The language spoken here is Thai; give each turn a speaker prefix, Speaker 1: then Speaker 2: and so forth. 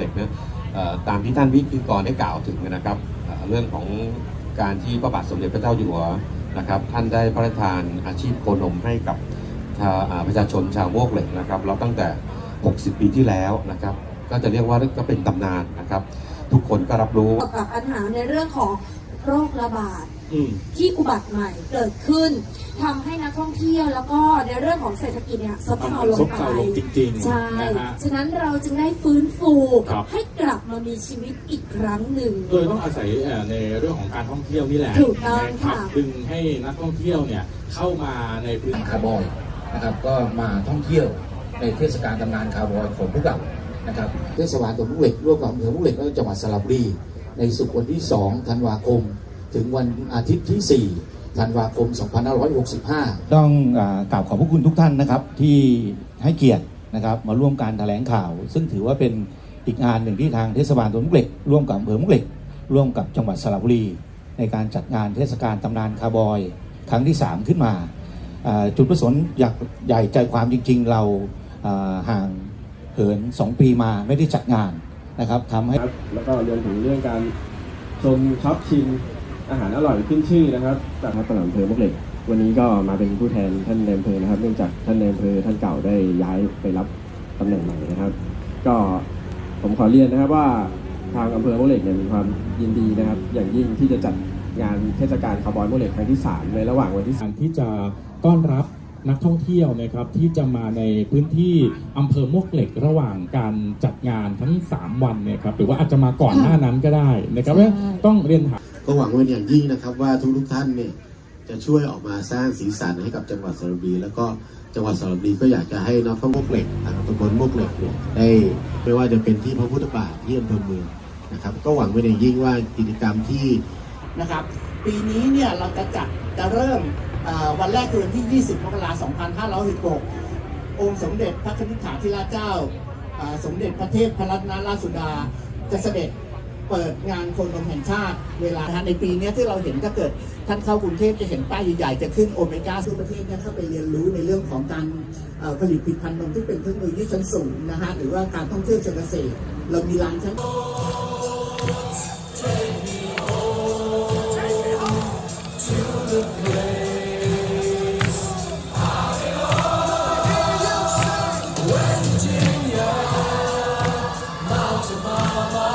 Speaker 1: เด็กนะตามที่ท่านวิทยกรได้กล่าวถึงนะครับเรื่องของการที่พระบาทสมเด็จพระเจ้าอยู่หัวนะครับท่านได้พระราชทานอาชีพโคนมให้กับชาวประชาชนชาวโมกเหล็กนะครับแล้วตั้งแต่ 60 ปีที่แล้วนะครับ ก็จะเรียกว่าก็เป็นตำนานนะครับ ทุกคนก็รับรู้
Speaker 2: กับปัญหาในเรื่องของ โรคระบาด
Speaker 3: อืม
Speaker 2: ที่อุบัติใหม่เกิดขึ้นทำให้นักท่องเที่ยวแล้วก็ในเรื่องของเศรษฐกิจเนี่ยซบเซาลง
Speaker 3: ซบ
Speaker 2: ไป
Speaker 3: เซาลงจริงๆ
Speaker 2: ใช่
Speaker 3: นะฮะ
Speaker 2: ฉะนั้นเราจึงได้ฟื้นฟู
Speaker 3: ครับ
Speaker 2: ให้กลับมามีชีวิตอีกครั้งหนึ่ง
Speaker 3: โดยต้องอาศัยเอ่อในเรื่องของการท่องเที่ยวนี่แหละ
Speaker 2: ถูกต้อง
Speaker 3: นรับ
Speaker 2: ค่ะ
Speaker 3: ดึงให้นักท่องเที่ยวเนี่ยเข้ามาในพื้นที่
Speaker 4: คาร์บอยนะครับก็มาท่องเที่ยวในเทศกาลตำนานคาร์บอยของพวกเรานะครับเทศบาลตำบลมุกเหล็กร่วมกับอำเภอมุกเหล็กและจังหวัดสระบุรี ในสุกวันที่ 2 ธันวาคม ถึงวันอาทิตย์ที่ 4 ธันวาคม 2565
Speaker 5: ต้องอากราบขอบพระคุณทุกท่านนะครับที่ให้เกียรตินะครับมาร่วมการแถลงข่าว ซึ่งถือว่าเป็นอีกงานหนึ่งที่ทางเทศบาลตำบลมุกเหล็ก ร่วมกับอำเภอมุกเหล็ก ร่วมกับจังหวัดสระบุรี ในการจัดงานเทศกาลตำนานคาร์บอย ครั้งที่ 3 ขึ้นมาจุดประสงค์อยากใหญ่ใจความจริง ๆ เราอ่าห่างเหิน 2 ปีมาไม่ได้จัดงาน นะครับทำให้
Speaker 6: ครับแล้วก็รวมถึงเรื่องการชมช็อปชิมอาหารอร่อยขึ้นชื่อนะครับ จากท่านประหลัดอำเภอมวกเหล็ก วันนี้ก็มาเป็นผู้แทนท่านนายอำเภอนะครับ เนื่องจากท่านนายอำเภอท่านเก่าได้ย้ายไปรับตำแหน่งใหม่นะครับ ก็ผมขอเรียนนะครับว่าทางอำเภอมวกเหล็กเนี่ยมีความยินดีนะครับ อย่างยิ่งที่จะจัดงานเทศกาลคาร์บอยมวกเหล็กครั้งที่ 3 ในระหว่างวันที่
Speaker 3: การที่จะต้อนรับ นักท่องเที่ยวนะครับที่จะมาในพื้นที่อำเภอมวกเหล็กระหว่างการจัดงานทั้ง 3 วันเนี่ยครับหรือว่าอาจจะมาก่อนหน้านั้นก็ได้นะครับ
Speaker 2: ใช่
Speaker 3: ต้องเรียนถาม
Speaker 7: ก็หวังเป็นอย่างยิ่งนะครับว่าทุกทุกๆท่านเนี่ยจะช่วยออกมาสร้างสีสันให้กับจังหวัดสระบุรีแล้วก็จังหวัดสระบุรีก็อยากจะให้นักท่องเที่ยวเหล็กนะครับตำบลมวกเหล็กเนี่ยได้ไม่ว่าจะเป็นที่พระพุทธบาทที่อำเภอเมืองนะครับก็หวังเป็นอย่างยิ่งว่ากิจกรรมที่
Speaker 8: นะครับ ปีนี้เนี่ยเราจะจัดจะเริ่มเอ่อ วันแรกคือวันที่ 20 มกราคม 2516 องค์สมเด็จพระนิธิฐาธิราชเจ้า สมเด็จพระเทพพรัตนราชสุดา จะเสด็จเปิดงานคนรมแห่งชาติเวลาในปีนี้ที่เราเห็นถ้าเกิดท่านเข้ากรุงเทพจะเห็นป้ายใหญ่ๆ จะขึ้นโอเมก้าซึ่งประเทศเนี่ยเข้าไปเรียนรู้ในเรื่องของการผลิตผลิตภัณฑ์นมที่เป็นเทคโนโลยีชั้นสูงนะฮะหรือว่าการท่องเที่ยวเชิงเกษตร เรามีร้านชั้น Baba.